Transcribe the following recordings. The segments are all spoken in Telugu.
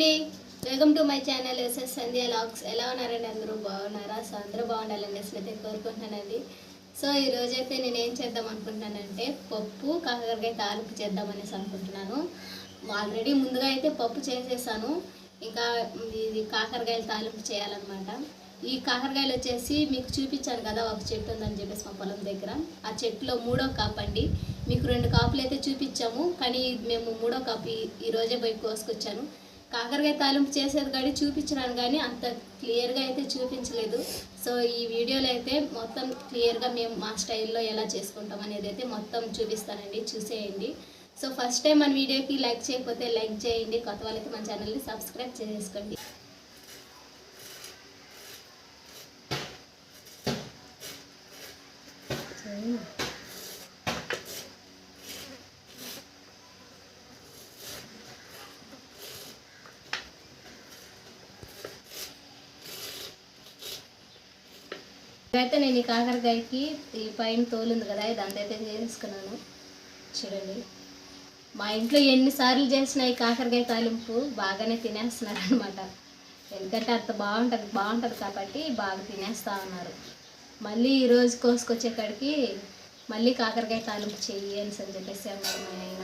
అండి. Welcome to my channel SS Sandhya lakhs ఎలా ఉన్నారండి అందరూ? బాగున్నారా? సో అందరూ బాగుండాలని అసలు అయితే కోరుకుంటున్నానండి. సో ఈ అయితే నేను ఏం చేద్దాం అనుకుంటున్నానంటే పప్పు కాకరకాయ తాలింపు చేద్దామనేసి అనుకుంటున్నాను. ఆల్రెడీ ముందుగా అయితే పప్పు చేసేసాను. ఇంకా ఇది కాకరకాయల తాలింపు చేయాలన్నమాట. ఈ కాకరకాయలు వచ్చేసి మీకు చూపించాను కదా ఒక చెట్టు ఉందని చెప్పేసి మా పొలం దగ్గర. ఆ చెట్టులో మూడో కాపు అండి. మీకు రెండు కాపులు అయితే చూపించాము. కానీ మేము మూడో కాపు ఈ- రోజే పోయి కోసుకొచ్చాను. కాకరకాయ తాలింపు చేసేది కానీ చూపించినాను కానీ అంత క్లియర్గా అయితే చూపించలేదు. సో ఈ వీడియోలో అయితే మొత్తం క్లియర్గా మేము మా స్టైల్లో ఎలా చేసుకుంటాం అనేది అయితే మొత్తం చూపిస్తానండి చూసేయండి. సో ఫస్ట్ టైం మన వీడియోకి లైక్ చేయకపోతే లైక్ చేయండి. కొత్త వాళ్ళకి మన ఛానల్ని సబ్స్క్రైబ్ చేసుకోండి. అయితే నేను ఈ కాకరకాయకి ఈ పైన తోలుంది కదా ఇది అంతైతే చేసుకున్నాను. చూడండి. మా ఇంట్లో ఎన్నిసార్లు చేసిన ఈ కాకరకాయ తాలింపు బాగానే తినేస్తున్నారు అనమాట ఎందుకంటే అంత బాగుంటుంది బాగుంటుంది కాబట్టి బాగా తినేస్తా ఉన్నారు. మళ్ళీ ఈరోజు కోసుకొచ్చేకాడికి మళ్ళీ కాకరకాయ తాలింపు చెయ్యి అని చెప్పేసి అన్నాడు మా ఆయన.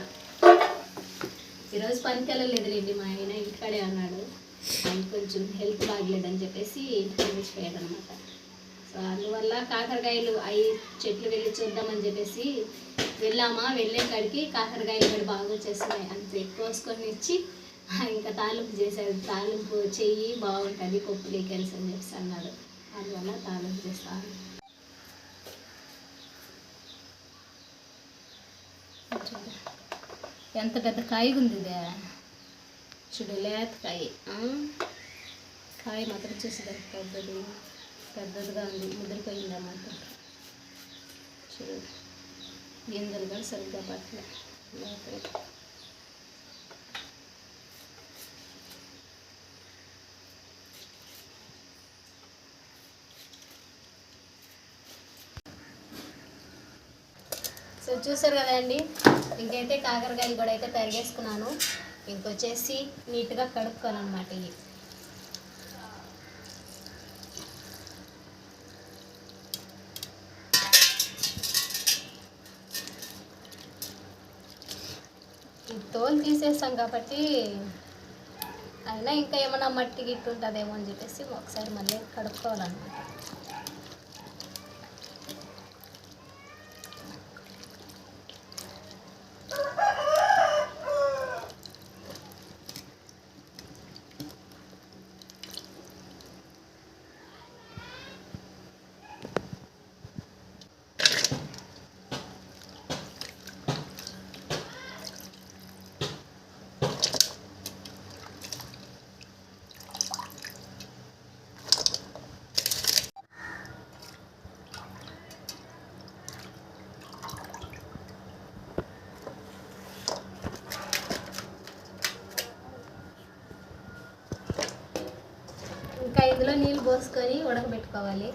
ఈరోజు పనికి వెళ్ళలేదులేండి మా ఆయన ఇంటికాడే అన్నాడు ఆయన కొంచెం హెల్త్ బాగలేదని చెప్పేసి ఇంటికి వెళ్ళిపోయాడు అనమాట సో అందువల్ల కాకరకాయలు అవి చెట్లు వెళ్ళి చూద్దామని చెప్పేసి వెళ్ళామా? వెళ్ళే కాడికి కాకరకాయలు కూడా బాగా వచ్చేస్తున్నాయి. ఎక్కువ వేసుకొని ఇచ్చి ఇంకా తాలింపు చేశారు. తాలింపు చెయ్యి బాగుంటుంది పప్పు లేకెల్స్ అని చెప్పేసి అన్నాడు. అందువల్ల తాలింపు చేస్తాను ఎంత పెద్ద కాయ ఉంది ఇదే చూడు లేత కాయ. కాయ మాత్రం చూసేదానికి పెద్దది పెద్దదిగా ఉంది ముదిరిపోయింది మాత్రం? గింజలు కూడా సరిగ్గా పట్టలే. సో చూసారు కదండి ఇంకైతే కాకరకాయలు కూడా అయితే పెరిగేసుకున్నాను. ఇంకొచ్చేసి నీట్గా కడుక్కోవాలన్నమాట ఇవి ఈ తోలు తీసేస్తాం కాబట్టి అయినా ఇంకా ఏమైనా మట్టి గిట్టు ఉంటుందేమో అని చెప్పేసి ఒకసారి మళ్ళీ కడుక్కోవాలన్నమాట. ఇంకా ఇందులో నీళ్ళు పోసుకొని ఉడకబెట్టుకోవాలి.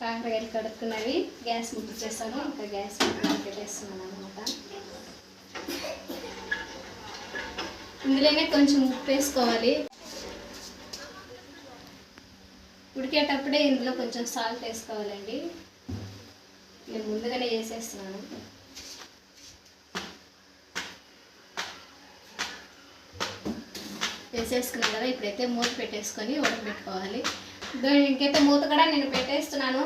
కాకరకాయలు కడుక్కున్నవి. గ్యాస్ ముట్టించేస్తాను. ఇంకా గ్యాస్ పెట్టేస్తున్నాను అనమాట ఇందులోనే కొంచెం ఉప్పు వేసుకోవాలి. ఉడికేటప్పుడే ఇందులో కొంచెం సాల్ట్ వేసుకోవాలండి. నేను ముందుగానే వేసేస్తున్నాను. వేసేసుకున్నాను కదా ఇప్పుడైతే మూత పెట్టేసుకొని ఉడకబెట్టుకోవాలి ఇదో ఇంకైతే మూత కూడా నేను పెట్టేస్తున్నాను.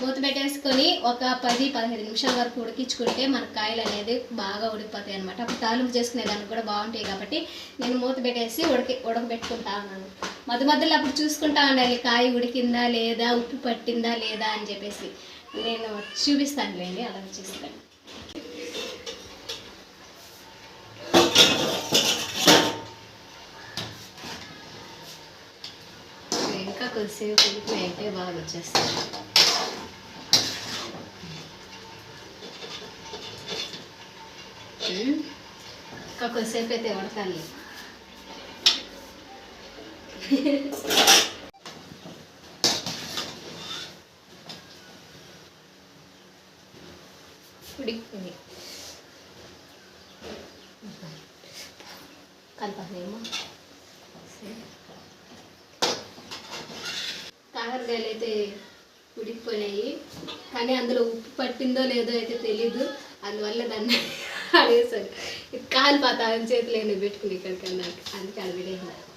మూత పెట్టేసుకొని ఒక పది పదిహేను నిమిషాల వరకు ఉడికించుకుంటే మన కాయలు అనేది బాగా ఉడికిపోతాయి అనమాట అప్పుడు తాలింపు చేసుకునేదానికి కూడా బాగుంటాయి కాబట్టి నేను మూత పెట్టేసి ఉడకి ఉడకబెట్టుకుంటా ఉన్నాను. మధ్య మధ్యలో అప్పుడు చూసుకుంటా ఉండాలి కాయ ఉడికిందా లేదా ఉప్పు పట్టిందా లేదా అని చెప్పేసి. నేను చూపిస్తానులేండి అలా చూస్తాను ఇంకా కొద్దిసేపు ఉడికి అయితే బాగా వచ్చేస్తాను ఇంకా కొద్దిసేపు అయితే ఉడకాలి ఉడికింది కలపాలేమో. కాకరకాయలు అయితే ఉడికిపోయినాయి. కానీ అందులో ఉప్పు పట్టిందో లేదో అయితే తెలీదు. అందువల్ల దాన్ని आणि सर इतका हाल पाता जेतले ने बेट कुली करके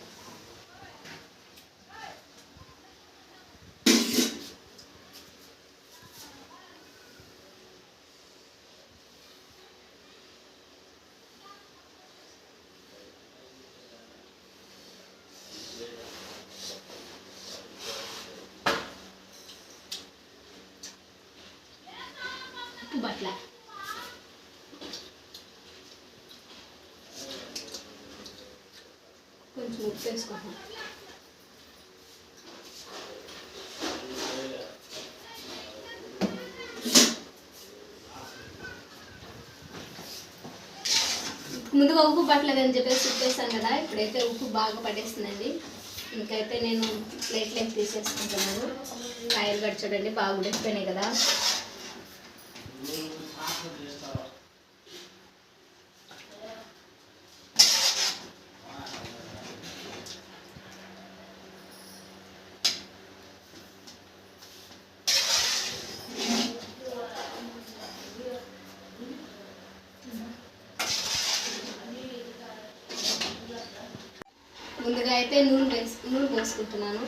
కొంచెం ముందుగా ఉప్పు పట్టలేదని చెప్పేసి ఉప్పు కదా ఇప్పుడైతే ఉప్పు బాగా పట్టేస్తుందండి. ఇంకైతే నేను ప్లేట్లోకి తీసేసుకుంటున్నాను. కాయలు గడిచోడండి చూడండి బాగా ఉడికిపోయినాయి కదా. అయితే నూనె వేసి నూనె పోసుకుంటున్నాను.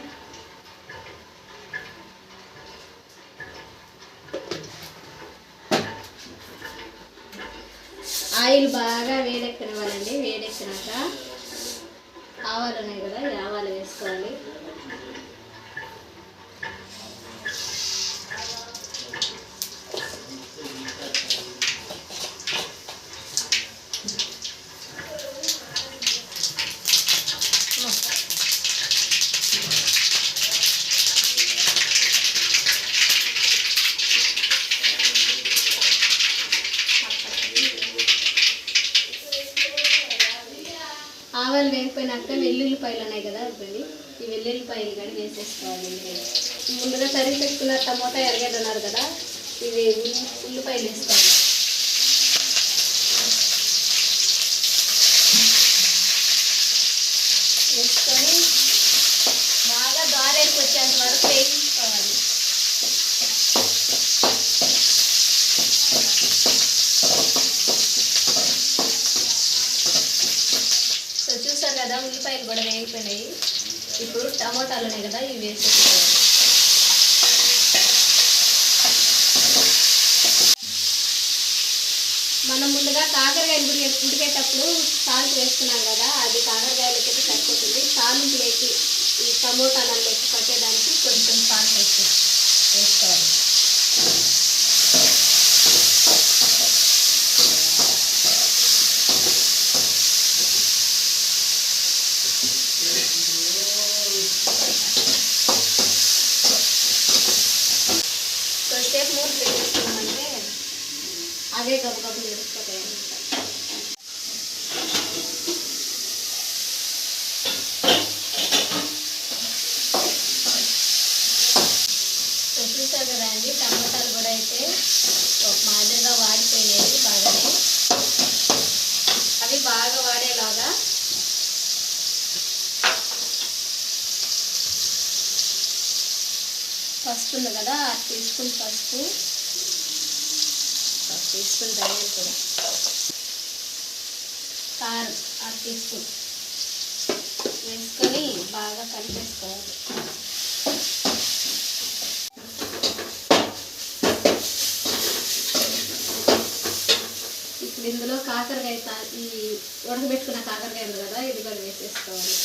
ఆయిల్ బాగా వేడెక్కనివ్వాలండి వేడెక్కినాక ఆవాలు ఉన్నాయి కదా ఈ ఆవాలు వేసుకోవాలి ఆవాలు వేగిపోయినాక వెల్లుల్లిపాయలు ఉన్నాయి కదా ఇవ్వండి ఉల్లిపాయలు కానీ వేసేసుకోవాలి. ముందుగా తరిగి పెట్టుకున్న టమోటా ఎరగడ్డ ఉన్నారు కదా ఇవి ఉల్లిపాయలు వేసుకోవాలి. వేసుకొని బాగా దారేకి వచ్చేంత వరకు వేయించుకోవాలి. సో చూసారు కదా ఉల్లిపాయలు కూడా వేగిపోయినాయి. ఇప్పుడు టమోటాలు ఉన్నాయి కదా ఇవి వేసేసుకోవాలి మనం ముందుగా కాకరకాయలు ఉడికే ఉడికేటప్పుడు సాల్ట్ వేసుకున్నాం కదా అది కాకరకాయలకి అయితే సరిపోతుంది. తాలింపులేకి ఈ టమోటాలలోకి పట్టేదానికి కొంచెం సాల్ట్ వేసి వేసుకోవాలి. అవే గబ గబ చూసారు కదా అండి? టమాటాలు కూడా అయితే ఒక మాదిరిగా వాడిపోయినాయి బాగానే. అవి బాగా వాడేలాగా. పసుపు ఉంది కదా అది తీసుకుని పసుపు. తీసుకుని ధనియాల కూడా కారం అది తీసుకుని వేసుకొని బాగా కలిపేసుకోవాలి. ఇప్పుడు ఇందులో కాకరకాయ తా- ఈ ఉడకబెట్టుకున్న కాకరకాయ ఉంది కదా ఇది కూడా వేసేసుకోవాలి.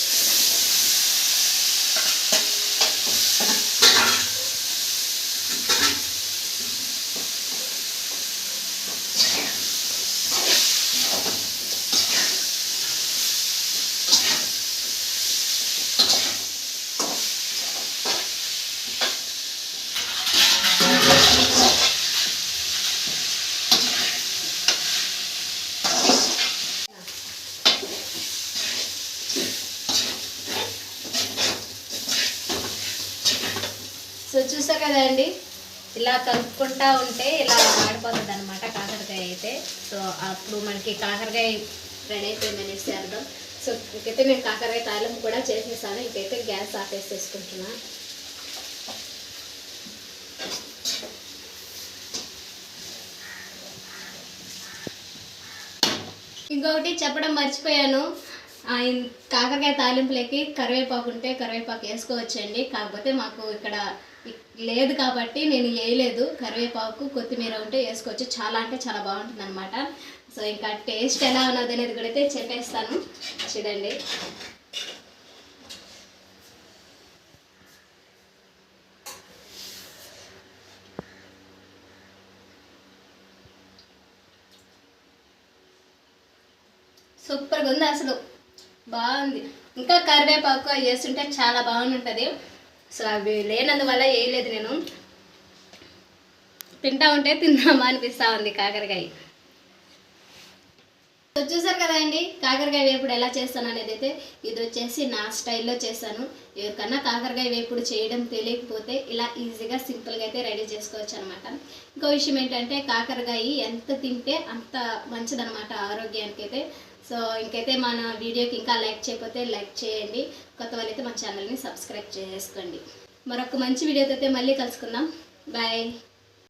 కదండి? ఇలా కలుపుకుంటా ఉంటే ఇలా ఆడిపోతుంది అనమాట కాకరకాయ అయితే. సో అప్పుడు మనకి కాకరకాయ రెడీ అయిపోయింది అనేసి అర్థం. సో ఇంకైతే నేను కాకరకాయ తాలింపు కూడా చేసేసాను. ఇంకైతే గ్యాస్ ఆపేసేసుకుంటున్నా. ఇంకొకటి చెప్పడం మర్చిపోయాను. కాకరకాయ తాలింపులకి కరివేపాకు ఉంటే కరివేపాకు వేసుకోవచ్చండి. కాకపోతే మాకు ఇక్కడ లేదు కాబట్టి నేను వేయలేదు. కరివేపాకు కొత్తిమీర ఉంటే వేసుకోవచ్చు. చాలా అంటే చాలా బాగుంటుంది అనమాట సో ఇంకా టేస్ట్ ఎలా ఉన్నది అనేది కూడా అయితే చెప్పేస్తాను. చూడండి. సూపర్గా ఉంది అసలు. బాగుంది. ఇంకా కరివేపాకు అవి వేస్తుంటే చాలా బాగుంటుంది సో అవి లేనందువల్ల వేయలేదు నేను. తింటా ఉంటే తిందామా అనిపిస్తూ ఉంది కాకరకాయ. సో చూసారు కదండి కాకరకాయ వేపుడు ఎలా చేస్తాను అనేది అయితే ఇది వచ్చేసి నా స్టైల్లో చేశాను ఎవరికన్నా కాకరకాయ వేపుడు చేయడం తెలియకపోతే ఇలా ఈజీగా సింపుల్గా అయితే రెడీ చేసుకోవచ్చు అనమాట ఇంకో విషయం ఏంటంటే కాకరకాయ ఎంత తింటే అంత మంచిదనమాట ఆరోగ్యానికి అయితే సో ఇంకైతే మన వీడియోకి ఇంకా లైక్ చేయకపోతే లైక్ చేయండి. కొత్త వాళ్ళైతే మన ఛానల్ని సబ్స్క్రైబ్ చేసుకోండి. మరొక మంచి వీడియోతో అయితే మళ్ళీ కలుసుకుందాం. బాయ్.